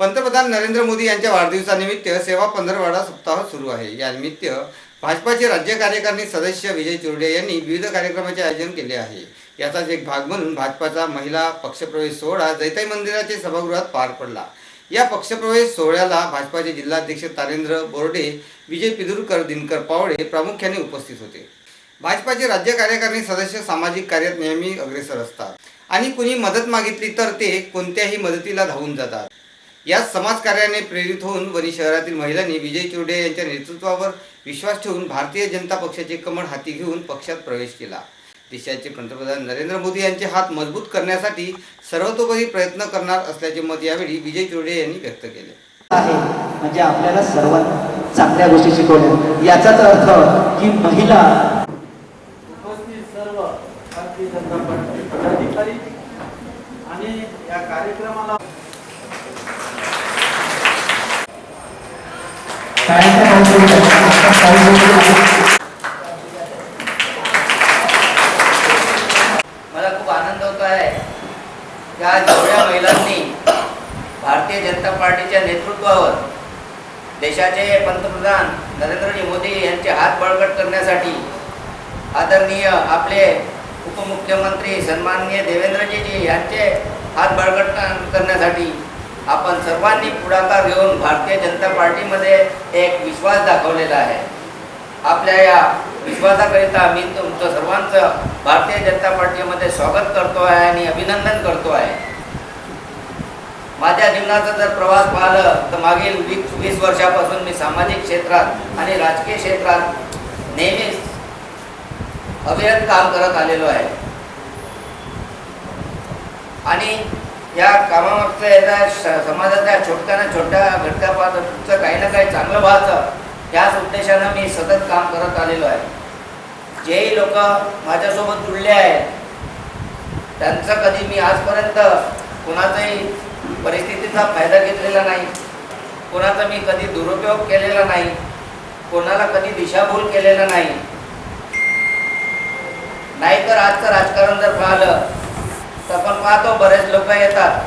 पंतप्रधान नरेंद्र मोदी यांच्या वाढदिवसानिमित्त सेवा पंधरवाडा सप्ताह सुरू आहे. यानिमित्त भाजपाचे राज्य कार्यकारिणी सदस्य विजय चुरडे यांनी विविध कार्यक्रमाचे आयोजन केले आहे. याचाच एक भाग म्हणून भाजपाचा महिला पक्षप्रवेश सोहळा जैताई मंदिराचे सभागृहात पार पडला. या पक्षप्रवेश सोहळ्याला भाजपाचे जिल्हाध्यक्ष तारेंद्र बोर्डे विजय पिदुरकर दिनकर पावडे प्रामुख्याने उपस्थित होते. भाजपाचे राज्य कार्यकारिणी सदस्य सामाजिक कार्यात नेहमी अग्रेसर असतात. आणि कुणी मदत मागितली तर ते कोणत्याही मदतीला धावून जातात. याच समाजकार्याने प्रेरित होऊन वणी शहरातील महिलांनी विजय चुरडे यांच्या नेतृत्वावर विश्वास ठेवून भारतीय जनता पक्षाचे कमळ हाती घेऊन पक्षात प्रवेश केला. देशाचे पंतप्रधान नरेंद्र मोदी यांचे हात मजबूत करण्यासाठी सर्वतोपरी प्रयत्न करणार असल्याचे मत यावेळी विजय चुरडे यांनी व्यक्त केले. आहे. म्हणजे आपल्याला सर्वात चांगल्या गोष्टी शिकवल्या. याचाच अर्थ की महिला उपस्थित सर्व भारतीय जनता पार्टी पदाधिकारी आणि या कार्यक्रमाला मला खूप आनंद होतो आहे. या जेवढ्या महिलांनी भारतीय जनता पार्टीच्या नेतृत्वावर देशाचे पंतप्रधान नरेंद्रजी मोदी यांचे हात बळकट करण्यासाठी आदरणीय आपले उपमुख्यमंत्री सन्माननीय देवेंद्रजीजी यांचे हात बळकट करण्यासाठी आपण सर्वांनी पुढाकार घेऊन भारतीय जनता पार्टीमध्ये एक विश्वास दाखवलेला आहे. आपल्या या विश्वासाकरिता मी तुमचं सर्वांचं भारतीय जनता पार्टीमध्ये स्वागत करतो आहे आणि अभिनंदन करतो आहे. माझ्या जीवनाचा जर प्रवास पाहिलं तर मागील वीस वीस वर्षापासून मी सामाजिक क्षेत्रात आणि राजकीय क्षेत्रात नेहमीच अविरत काम करत आलेलो आहे. आणि या कामामागचं याचा समाजाचा छोट्या ना छोट्या घटकापासून काही ना काही चांगलं व्हायचं. याच उद्देशानं मी सतत काम करत आलेलो आहे. जेही लोक माझ्यासोबत जुळले आहेत त्यांचा कधी मी आजपर्यंत कोणाचाही परिस्थितीचा फायदा घेतलेला नाही. कोणाचा मी कधी दुरुपयोग केलेला नाही. कोणाला कधी दिशाभूल केलेला नाही. नाहीतर आजचं राजकारण जर पाहिलं तर आपण पाहतो बरेच लोक येतात.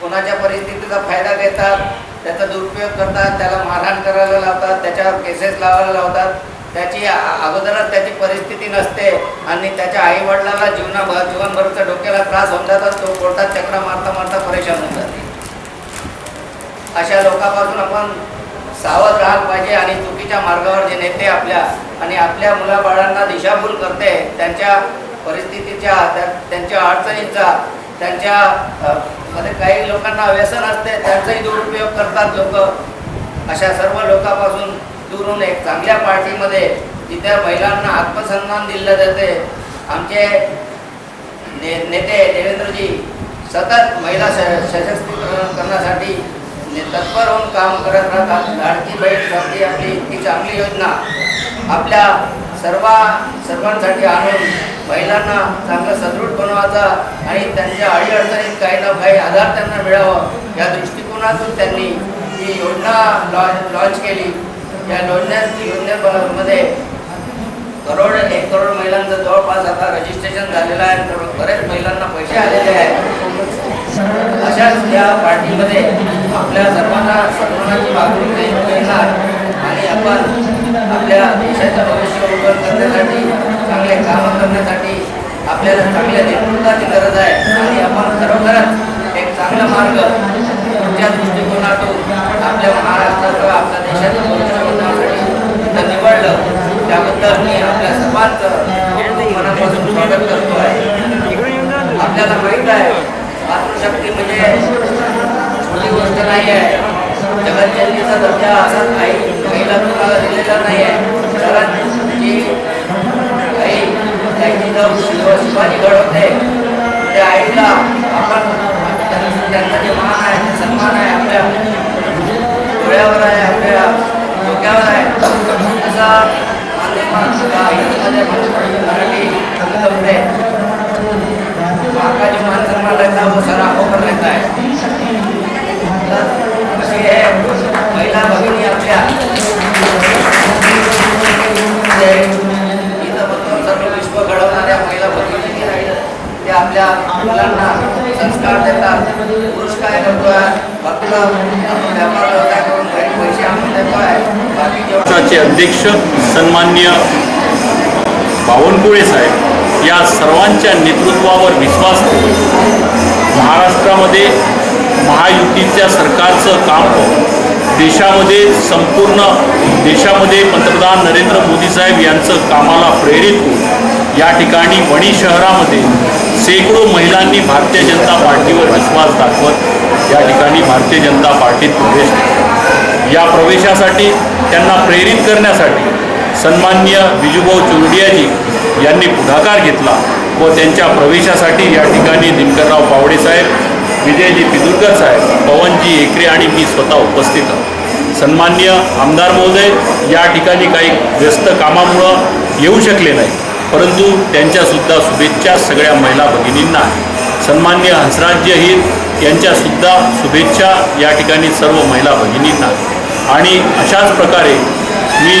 कोणाच्या परिस्थितीचा फायदा घेतात त्याचा दुरुपयोग करतात त्याला मारहाण करायला लावतात त्याच्यावर केसेस लावायला लावतात. त्याची अगोदरच त्याची परिस्थिती नसते आणि त्याच्या आई वडिलाला जीवनाभर जीवनभरचा डोक्याला त्रास होऊन जातात तो कोर्टात चक्र मारता मारता परेशान होऊन जाते. अशा लोकांपासून आपण सावध राहायला पाहिजे आणि चुकीच्या मार्गावर जे नेते आपल्या आणि आपल्या मुलाबाळांना दिशाभूल करते त्यांच्या परिस्थितीच्या त्या- त्यांच्या अडचणींचा त्यांच्या मध्ये काही लोकांना व्यसन असते त्यांचाही दुरुपयोग करतात लोक. अशा सर्व लोकांपासून दुरून एक चांगल्या पार्टीमध्ये जिथे महिलांना आत्मसन्मान दिलं जाते आमचे ने नेते देवेंद्रजी सतत महिला स सशक्तीकरण करण्यासाठी तत्पर होऊन काम करत राहतात. लाडकी बहीण आपली ही चांगली योजना आपल्या सर्व सर्वांसाठी आणून महिलांना चांगलं सदृढ बनवायचा आणि त्यांच्या अडीअडचणीत काही ना काही आधार त्यांना मिळावा. या दृष्टिकोनातून त्यांनी ही योजना लॉन्च लॉन्च केली. या योजने योजनेमध्ये करोड एक करोड महिलांचं जवळपास आता रजिस्ट्रेशन झालेलं आहे बरेच महिलांना पैसे आलेले आहेत. अशाच या पार्टीमध्ये आपल्या सर्वांना सन्मानाची मागणी मिळणार आणि आपण आपल्या देशाचं भविष्य उज्ज्वल करण्यासाठी चांगले कामं करण्यासाठी आपल्याला चांगल्या नेतृत्वाची गरज आहे. आणि आपण खरोखरच एक चांगला मार्ग तुमच्या दृष्टिकोनातून आपल्या महाराष्ट्राचं आपल्या देशाचं भविष्य उज्ज्वलण्यासाठी इथं निवडलं. त्याबद्दल मी आपल्या सर्वांचं मनापासून स्वागत करतो आहे. आपल्याला माहीत आहे मातृशक्ती म्हणजे छोटी गोष्ट नाही आहे जगज्जननीचा दर्जा असा काही महिला तुम्हाला दिलेला नाही आहे कारण जी आई त्यांची जर शिव- शिवाजी घडवते त्या आईला आपण त्यां- त्यांचा जे मान आहे ते सन्मान आहे आपल्या डोळ्यावर आहे आपल्या डोक्यावर आहे असा माध्यमात हिंदीमध्ये मराठी कवितामध्ये आपका जो मान सम्मान रहता है वो सारा होकर रहता है तर अशी हे महिला भगिनी आपल्या ते इथं बघतो सर्व विश्व घडवणाऱ्या महिला भगिनी राहिलं ते आपल्या मुलांना संस्कार देतात. पुरुष काय करतोय? आपला व्यापार व्यवसाय करून घरी पैसे आणून देतोय. अध्यक्ष सन्मान्य बावनकुळे साहेब या सर्वांच्या नेतृत्वावर विश्वास महाराष्ट्रामध्ये महायुतीच्या सरकारचं काम देशामध्ये संपूर्ण देशामध्ये पंतप्रधान नरेंद्र मोदी साहेब यांचं कामाला प्रेरित होऊन या ठिकाणी वणी शहरामध्ये शेकडो महिलांनी भारतीय जनता पार्टीवर विश्वास दाखवत या ठिकाणी भारतीय जनता पार्टीत प्रवेश या प्रवेशासाठी त्यांना प्रेरित करण्यासाठी सन्मान्य विजूभाऊ चुरडियाजी यांनी पुढाकार घेतला व त्यांच्या प्रवेशासाठी या ठिकाणी दिनकरराव पावडे साहेब विजयजी पिदुरकर साहेब पवनजी एकरे आणि मी स्वतः उपस्थित आहोत. सन्मान्य आमदार महोदय या ठिकाणी काही व्यस्त कामामुळं येऊ शकले नाही परंतु त्यांच्यासुद्धा शुभेच्छा सगळ्या महिला भगिनींना सन्मान्य हंसराज्य हिर यांच्यासुद्धा शुभेच्छा या ठिकाणी सर्व महिला भगिनींना. आणि अशाच प्रकारे मी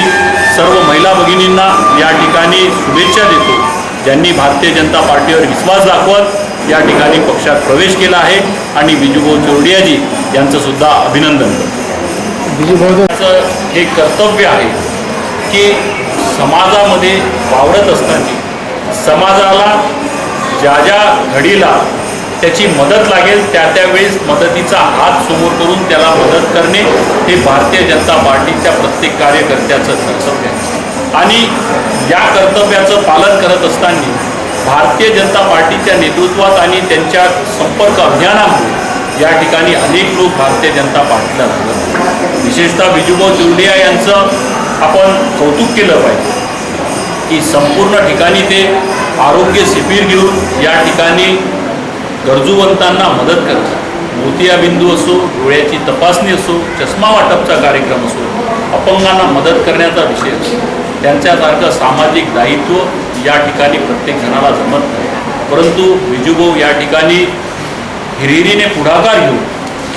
सर्व महिला भगिनींना या ठिकाणी शुभेच्छा देतो. ज्यांनी भारतीय जनता पार्टीवर विश्वास दाखवत या ठिकाणी पक्षात प्रवेश केला आहे आणि विजूभाऊ चोरडियाजी यांचं सुद्धा अभिनंदन करतो. त्याचं हे कर्तव्य आहे की समाजामध्ये वावरत असताना समाजाला ज्या ज्या घडीला त्याची मदत लागेल त्या त्यावेळेस मदतीचा हात समोर करून त्याला मदत करणे हे भारतीय जनता पार्टीच्या प्रत्येक कार्यकर्त्याचं कर्तव्य आहे. आणि या कर्तव्याचं पालन करत असताना भारतीय जनता पार्टीच्या नेतृत्वात आणि त्यांच्या संपर्क अभियानामुळे या ठिकाणी अनेक लोक भारतीय जनता पार्टीला झालं विशेषतः विजुभाऊ चुरडिया यांचं आपण कौतुक केलं पाहिजे की संपूर्ण ठिकाणी ते आरोग्य शिबिर घेऊन या ठिकाणी गरजूवंतांना मदत करतात. मोतियाबिंदू असो डोळ्याची तपासणी असो चष्मा वाटपचा कार्यक्रम असो अपंगांना मदत करण्याचा विषय असो त्यांच्यासारखं सामाजिक दायित्व या ठिकाणी प्रत्येक जणाला जमत नाही. परंतु विजूभाऊ या ठिकाणी हिरिरीने पुढाकार घेऊन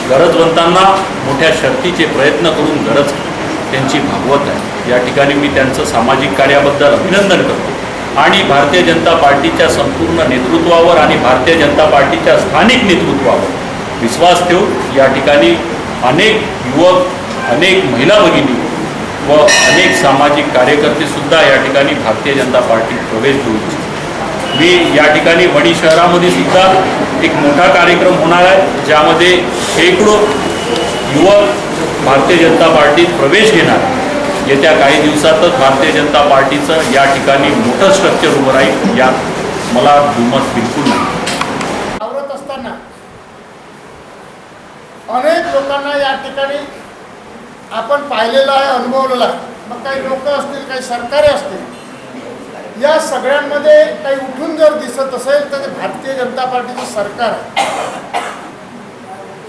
गरजवंतांना मोठ्या शर्तीचे प्रयत्न करून गरज त्यांची भागवत आहे. या ठिकाणी मी त्यांचं सामाजिक कार्याबद्दल अभिनंदन करतो आणि भारतीय जनता पार्टीच्या संपूर्ण नेतृत्वावर आणि भारतीय जनता पार्टीच्या स्थानिक नेतृत्वावर विश्वास ठेवून या ठिकाणी अनेक युवक अनेक महिला भगिनी व अनेक सामाजिक कार्यकर्तेसुद्धा या ठिकाणी भारतीय जनता पार्टीत प्रवेश घेऊ इच्छितात मी या ठिकाणी वणी शहरामध्ये सुद्धा एक मोठा कार्यक्रम होणार आहे ज्यामध्ये शेकडो युवक भारतीय जनता पार्टीत प्रवेश घेणार आहे. येत्या काही दिवसातच भारतीय जनता पार्टीचं या ठिकाणी मोठं स्ट्रक्चर उभं राहील यात मला दुमत बिलकुल नाही. आवरत असताना अनेक लोकांना या ठिकाणी आपण पाहिलेलं आहे अनुभवलेलं आहे. मग काही लोक असतील काही सरकारी असतील या सगळ्यांमध्ये काही उठून जर दिसत असेल तर ते भारतीय जनता पार्टीचं सरकार आहे.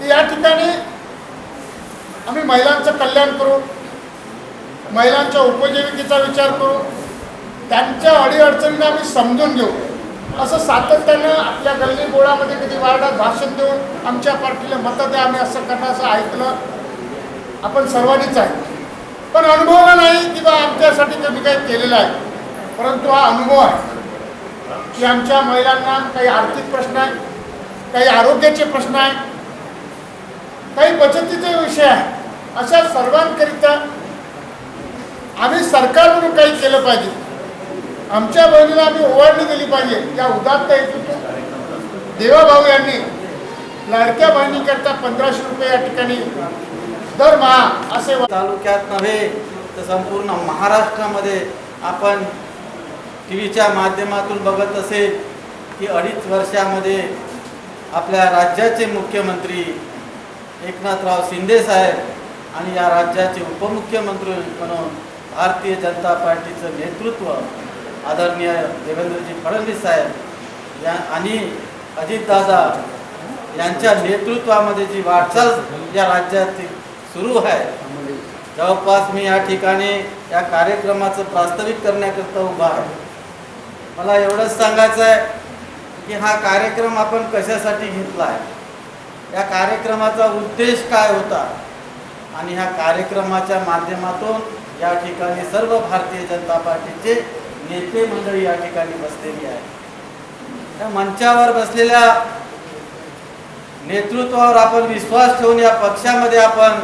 या ठिकाणी आम्ही महिलांचं कल्याण करू. महिलांच्या उपजीविकेचा विचार करू त्यांच्या अडीअडचणींना आम्ही समजून घेऊ. असं सातत्यानं आपल्या गल्ली बोळामध्ये कधी वार्डात भाषण देऊन आमच्या पार्टीला मतं द्या आम्ही असं करणं असं ऐकलं. आपण सर्वांनीच आहे. पण अनुभव नाही की बा आमच्यासाठी कधी काही केलेलं आहे. परंतु हा अनुभव आहे की आमच्या महिलांना काही आर्थिक प्रश्न आहे काही आरोग्याचे प्रश्न आहे काही बचतीचे विषय आहे. अशा सर्वांकरिता आम्ही सरकार म्हणून काही केलं पाहिजे. आमच्या बहिणीला आम्ही ओवाळणी दिली पाहिजे. या उदात्त हेतूतून देवाभाऊ यांनी लाडक्या बहिणीकरता पंधराशे रुपये या ठिकाणी दरमहा असे तालुक्यात नव्हे तर संपूर्ण महाराष्ट्रामध्ये आपण टी व्हीच्या माध्यमातून बघत असेल की अडीच वर्षामध्ये आपल्या राज्याचे मुख्यमंत्री एकनाथराव शिंदे साहेब आणि या राज्याचे उपमुख्यमंत्री म्हणून भारतीय जनता पार्टीचं नेतृत्व आदरणीय देवेंद्रजी फडणवीस साहेब या आणि अजितदादा यांच्या नेतृत्वामध्ये जी वाटचाल या राज्यात सुरू आहे जवळपास मी या ठिकाणी या कार्यक्रमाचं प्रास्ताविक करण्याकरता उभा आहे. मला एवढंच सांगायचं आहे की हा कार्यक्रम आपण कशासाठी घेतला आहे? या कार्यक्रमाचा उद्देश काय होता? आणि ह्या कार्यक्रमाच्या माध्यमातून या ठिकाणी सर्व भारतीय जनता पार्टीचे नेते मंडळी या ठिकाणी बसलेली आहे त्या मंचावर बसलेल्या नेतृत्वावर आपण विश्वास ठेवून या पक्षामध्ये आपण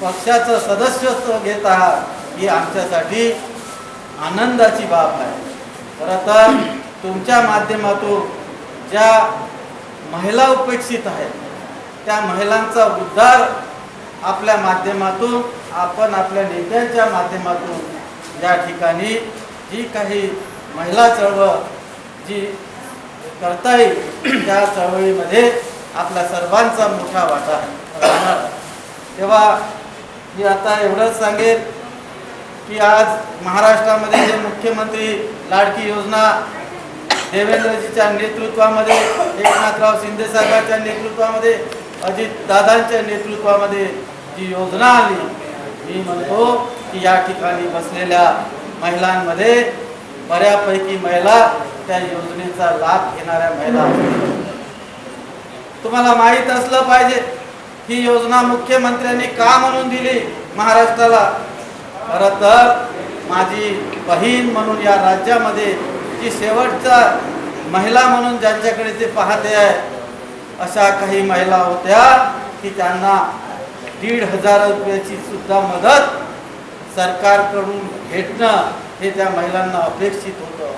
पक्षाचं सदस्यत्व घेत आहात ही आमच्यासाठी आनंदाची बाब आहे. खरं तर तुमच्या माध्यमातून ज्या महिला उपेक्षित आहेत त्या महिलांचा उद्धार आपल्या माध्यमातून आपण आपल्या नेत्यांच्या माध्यमातून या ठिकाणी जी काही महिला चळवळ जी करता येईल त्या चळवळीमध्ये आपल्या सर्वांचा मोठा वाटा राहणार. तेव्हा मी आता एवढंच सांगेन की आज महाराष्ट्रामध्ये जे मुख्यमंत्री लाडकी योजना देवेंद्रजीच्या नेतृत्वामध्ये एकनाथराव शिंदेसाहेबांच्या नेतृत्वामध्ये अजित दादांच्या नेतृत्वामध्ये जी योजना आली मी म्हणतो की या ठिकाणी बसलेल्या महिलांमध्ये बऱ्यापैकी महिला त्या योजनेचा लाभ घेणाऱ्या महिला तुम्हाला माहीत असलं पाहिजे ही योजना मुख्यमंत्र्यांनी का म्हणून दिली महाराष्ट्राला? खरं तर माझी बहीण म्हणून या राज्यामध्ये जी शेवटचा महिला म्हणून ज्यांच्याकडे ते पाहते आहे अशा काही महिला होत्या की त्यांना दीड हजार रुपयाची सुद्धा मदत सरकारकडून भेटणं हे त्या महिलांना अपेक्षित होतं.